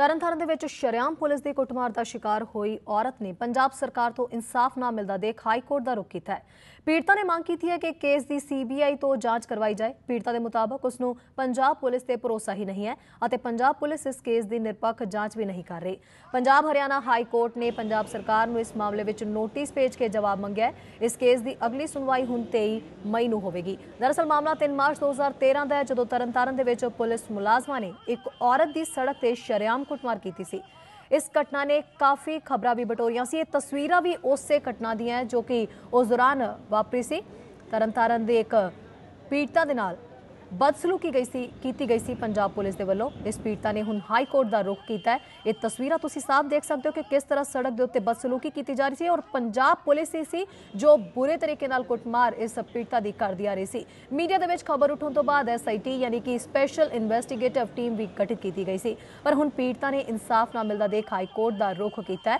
ਤਰਨਤਾਰਨ ਦੇ ਵਿੱਚ ਸ਼ਰਿਆਮ ਪੁਲਿਸ ਦੀ ਕੁੱਟਮਾਰ ਦਾ ਸ਼ਿਕਾਰ ਹੋਈ ਔਰਤ ਨੇ ਪੰਜਾਬ ਸਰਕਾਰ ਤੋਂ ਇਨਸਾਫ ਨਾ ਮਿਲਦਾ ਦੇਖ ਹਾਈ ਕੋਰਟ ਦਾ ਰੁਖ ਕੀਤਾ ਹੈ। ਪੀੜਤਾ ਨੇ ਮੰਗ ਕੀਤੀ ਹੈ ਕਿ ਕੇਸ ਦੀ ਸੀਬੀਆਈ ਤੋਂ ਜਾਂਚ ਕਰਵਾਈ ਜਾਏ। ਪੀੜਤਾ ਦੇ ਮੁਤਾਬਕ ਉਸ ਨੂੰ ਪੰਜਾਬ ਪੁਲਿਸ ਤੇ ਭਰੋਸਾ ਹੀ ਨਹੀਂ ਹੈ ਅਤੇ ਪੰਜਾਬ ਪੁਲਿਸ ਇਸ ਕੇਸ ਦੀ ਨਿਰਪੱਖ ਜਾਂਚ ਵੀ ਨਹੀਂ ਕਰ ਰਹੀ। ਪੰਜਾਬ ਹਰਿਆਣਾ ਹਾਈ ਕੋਰਟ ਨੇ ਪੰਜਾਬ ਸਰਕਾਰ ਨੂੰ ਇਸ ਮਾਮਲੇ ਵਿੱਚ ਨੋਟਿਸ ਭੇਜ ਕੇ ਜਵਾਬ ਮੰਗਿਆ ਇਸ ਕੇਸ ਦੀ ਅਗਲੀ ਸੁਣਵਾਈ ਹੁਣ 23 ਮਈ ਨੂੰ ਹੋਵੇਗੀ। ਦਰਅਸਲ ਮਾਮਲਾ 3 ਮਾਰਚ 2013 ਦਾ ਹੈ, ਜਦੋਂ ਤਰਨਤਾਰਨ ਦੇ ਵਿੱਚ ਪੁਲਿਸ ਮੁਲਾਜ਼ਮਾਂ ਨੇ ਇੱਕ ਔਰਤ ਦੀ ਸੜਕ ਤੇ ਸ਼ਰੇਆਮ ਕੁੱਟਮਾਰ ਕੀਤੀ ਸੀ ਇਸ ਘਟਨਾ ਨੇ ਕਾਫੀ ਖਬਰਾਂ ਵੀ ਬਟੋਰੀਆਂ ਸੀ ਇਹ ਤਸਵੀਰਾਂ ਵੀ ਉਸੇ ਘਟਨਾ ਦੀਆਂ ਹੈ ਜੋ ਕਿ ਉਸ ਦੌਰਾਨ ਵਾਪਰੀ ਸੀ ਤਰਨਤਾਰਨ ਦੇ ਇੱਕ ਪੀੜਤਾ ਦੇ ਨਾਲ ਬਦਸਲੂਕੀ ਗਈ ਸੀ, ਕੀਤੀ ਗਈ ਸੀ ਪੰਜਾਬ ਪੁਲਿਸ ਦੇ ਵੱਲੋਂ। ਇਸ ਪੀੜਤਾ ਨੇ ਹੁਣ ਹਾਈ ਕੋਰਟ ਦਾ ਰੁਖ ਕੀਤਾ ਹੈ। ਇਹ ਤਸਵੀਰਾਂ ਤੁਸੀਂ ਸਾਫ਼ ਦੇਖ ਸਕਦੇ ਹੋ ਕਿ ਕਿਸ ਤਰ੍ਹਾਂ ਸੜਕ ਦੇ ਉੱਤੇ ਬਦਸਲੂਕੀ ਕੀਤੀ ਜਾ ਰਹੀ ਸੀ ਔਰ ਪੰਜਾਬ ਪੁਲਿਸ ਹੀ ਸੀ ਜੋ ਬੁਰੇ ਤਰੀਕੇ ਨਾਲ ਕੁੱਟਮਾਰ ਇਸ ਪੀੜਤਾ ਦੀ ਕਰਦੀ ਆ ਰਹੀ ਸੀ। ਮੀਡੀਆ ਦੇ ਵਿੱਚ ਖਬਰ ਉੱਠਣ ਤੋਂ ਬਾਅਦ ਐਸਆਈਟੀ ਯਾਨੀ ਕਿ ਸਪੈਸ਼ਲ ਇਨਵੈਸਟੀਗੇਟਿਵ ਟੀਮ ਵੀ ਗਠਿਤ ਕੀਤੀ ਗਈ ਸੀ। ਪਰ ਹੁਣ ਪੀੜਤਾ ਨੇ ਇਨਸਾਫ ਨਾ ਮਿਲਦਾ ਦੇਖ ਹਾਈ ਕੋਰਟ ਦਾ ਰੁਖ ਕੀਤਾ ਹੈ।